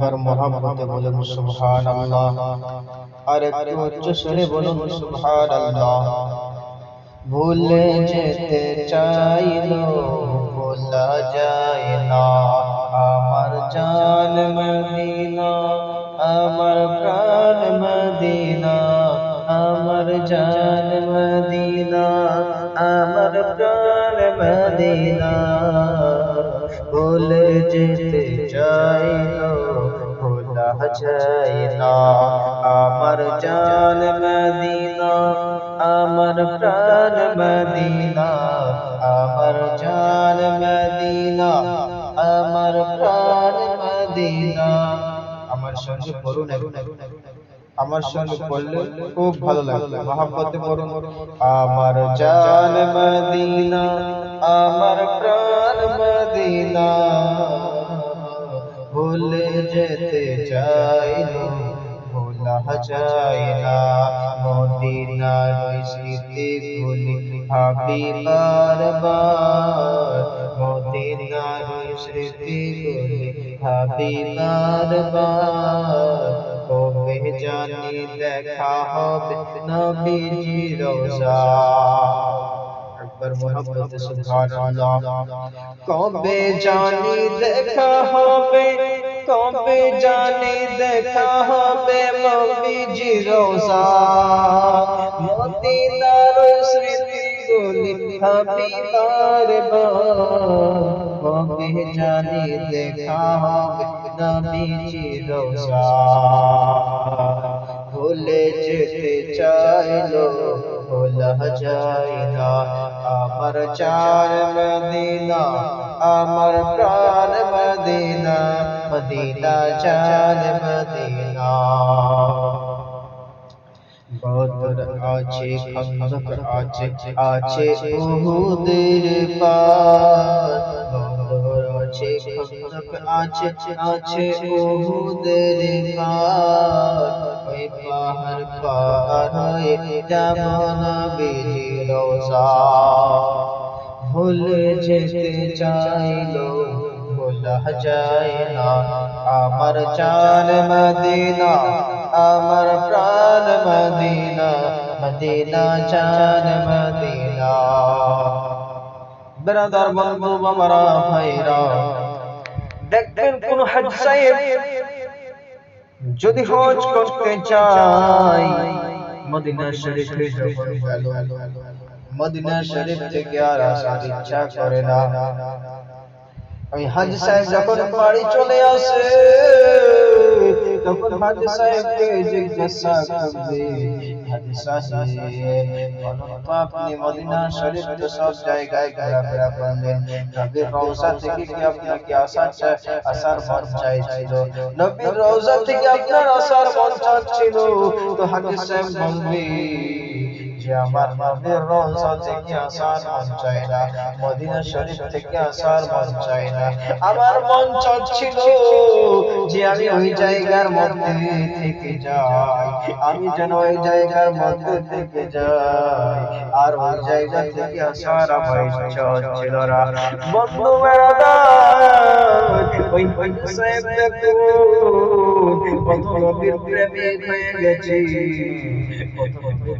একবার মহাব্বতে বলুন সুবহানাল্লাহ। আর একটু উচ্চ স্বরে বলুন সুবহানাল্লাহ। ভুলে যেতে চাইলো, ভোলা যায় না। আমার জান মদিনা, আমার প্রাণ মদিনা, আমার জান মদিনা, আমার প্রাণ মদিনা। ভুলে যেতে চাইলো, ভোলা যায় না আমার জান মদিনা, আমার প্রাণ মদিনা, আমার জান মদিনা, আমার প্রাণ মদিনা। আমার সঙ্গে পড়ুন আমার সঙ্গে পড়লে খুব ভালো লাগবে মহাব্বতে পড়ুন আমার জান মদিনা, আমার প্রাণ মদিনা ভুলে যেতে চাইলো ভোলা যায় না। মদিনার স্মৃতি ভুলি ভাবি বারবার। মদিনার স্মৃতি ভুলি ভাবি বারবার। কবে জানি দেখা হবে নবীজি রোজা। একবার মোহাম্মদ সুবহানাল্লাহ কবে জানি দেখা হবে কবে জানি দেখা হবে নবীজি রোজা মদিনার স্মৃতি গুলি হাবিবার কবে জানি দেখা হবে নবীজি রোজা ভুলে যেতে চাইলো ভোলা যায় না আমার চার মদিনা আমার প্রাণ মদিনা মদিনা চার মদিনা বদর আছে খন্দক আছে আছে উহুদের পার বদর আছে খন্দক আছে আছে উহুদের পার ওই পাহাড় পার হয়ে যাব নবীজি রোজা ভুলে যেতে চাইলো ভোলা যায় না। আমার চাল মদিনা, আমার প্রাণ মদিনা মদিনা চাল মদিনা। বেরাদার বন্ধু বাবারা ভাইরা দেখবেন কোন হাজ সাহেব যদি হজ করতে চাই মদিনা শরীফে মদিনা শরীফ থেকে আর আসার ইচ্ছা করে না। ওই হাজি সাহেব যখন বাড়ি চলে আসে তখন হাজি সাহেবকে জিজ্ঞাসা করবে তো আপনি মদিনা শরীফ তো সব জায়গায় ঘোরাফেরা করলেন নবীর রওজা থেকে কি আপনাকে আসার আসার মন চাইছিল নবীর আপনার আসার মন চাচ্ছিল। তো হাজি সাহেব বলবে যে আমার নবীর রওজা থেকে আসার মন চায় না, মদিনা শরীফ থেকে আসার মন চায় না। আমার মন চাচ্ছিল যে আমি ওই জায়গার মধ্যে থেকে যাই, আমি যেন ওই জায়গার মধ্যে থেকে যাই। আর ওই জায়গা থেকে আসার আমার ইচ্ছা হচ্ছিল না। বন্ধু বেড়াদার ওই সাহেব দেখো, কত নবীর প্রেমিক হয়ে গেছে। কত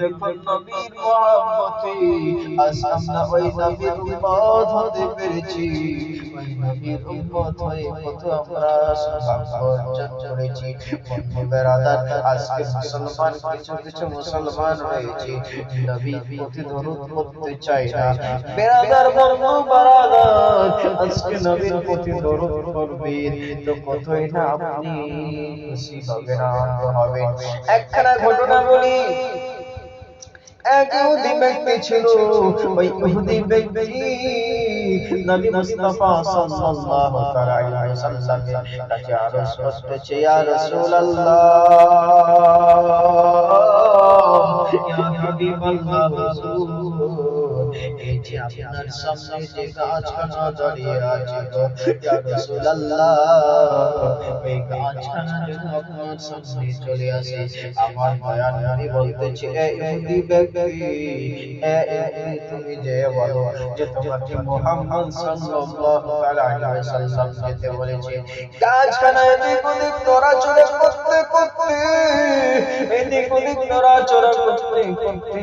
দেখুন নবীর মহব্বতে আজ ওই নবীর উম্মত হতে পেরেছি ওই নবীর উম্মত হয়ে কত আমরা সৌভাগ্য করেছি বন্ধু বেরাদার আজকে মুসলমান কিছু কিছু মুসলমান রয়েছে নবী প্রতি দরুদ পড়তে চায় না বেরাদার বন্ধু বেরাদার আজকে নবীর প্রতি দরুদ পড়বেন তো কতই না আপনি খুশি হবেন হবেন একখানা ঘটনা বলি। এক ইহুদি ব্যক্তি ছিল ওই ইহুদি ব্যক্তি নবী মুস্তাফা সাল্লাল্লাহু তাআলা আলাইহি ওয়াসাল্লামের কাছে আরজ করতেছে ইয়া রাসূলুল্লাহ ইয়া হাবিবাল্লাহ হুজুর এই যে আপনার সামনে যে গাছখানা দাঁড়িয়ে আছে গো। ইয়া রাসূলুল্লাহ, এই গাছখানা যেন আপনার সামনে চলে আসে। আমার মায়ার নবী বলতেছে, এ ইহুদি ব্যক্তি তুমি যে বলো যে তোমাকে মুহাম্মদ সাল্লাল্লাহু আলাইহি ওয়াসাল্লাম যেতে বলেছে। গাছখানা এদিক ওদিক নড়াচড়া করতে করতে, এদিক ওদিক নড়াচড়া করতে করতে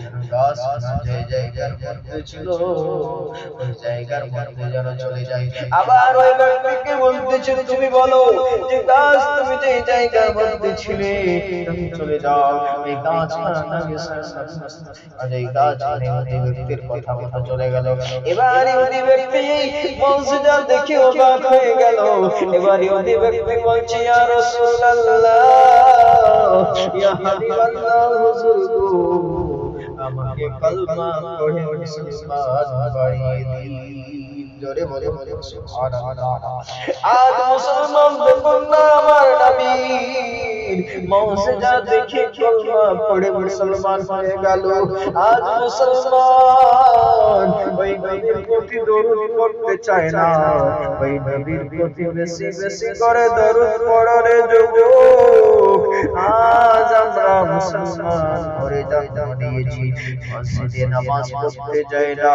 গাছ যে জায়গার মধ্যে ছিল, ওই জায়গার মধ্যে যেন চলে যায়। আবার ওই ব্যক্তিকে বলতেছে, তুমি বলো যে গাছ তুমি যে জায়গার মধ্যে ছিলে, তুমি চলে যাও। এই গাছ আর এই গাছ ওই ব্যক্তির কথা মতো চলে গেল। এবার ওই ব্যক্তি মসজিদা দেখে অবাক হয়ে গেল। এবার ওই ব্যক্তি বলছে, ইয়া রাসূলুল্লাহ, ইয়া হাবিবাল্লাহ, হুজুর গো আমাকে কলমা পড়ে মুসলমান বানিয়ে দিন জোরে বলে বলে সুবহানাল্লাহ। আজ মুসলমান দেখুন না আমার মৌসজা দেখে কলমা পড়ে মুসলমান হয়ে গেল। আজ মুসলমান ওই নবীর প্রতি দরুদ পড়তে চায় না। ওই নবীর প্রতি বেশি বেশি করে দরুদ পড়ারে যুবক আজ আমরা মুসলমান ঘরে জন্ম নিয়েছি মসজিদে নামাজ পড়তে যাই না,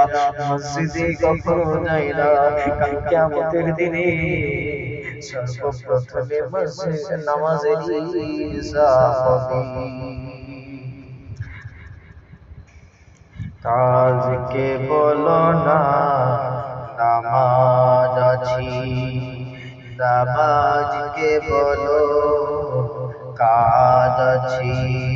মসজিদে কখনো যাই না। কাল কিয়ামতের দিনে সর্বপ্রথমে মসজিদ নামাজের হিসাব কাজকে বলো না নামাজ আছি নামাজকে বলো কাজ আছি।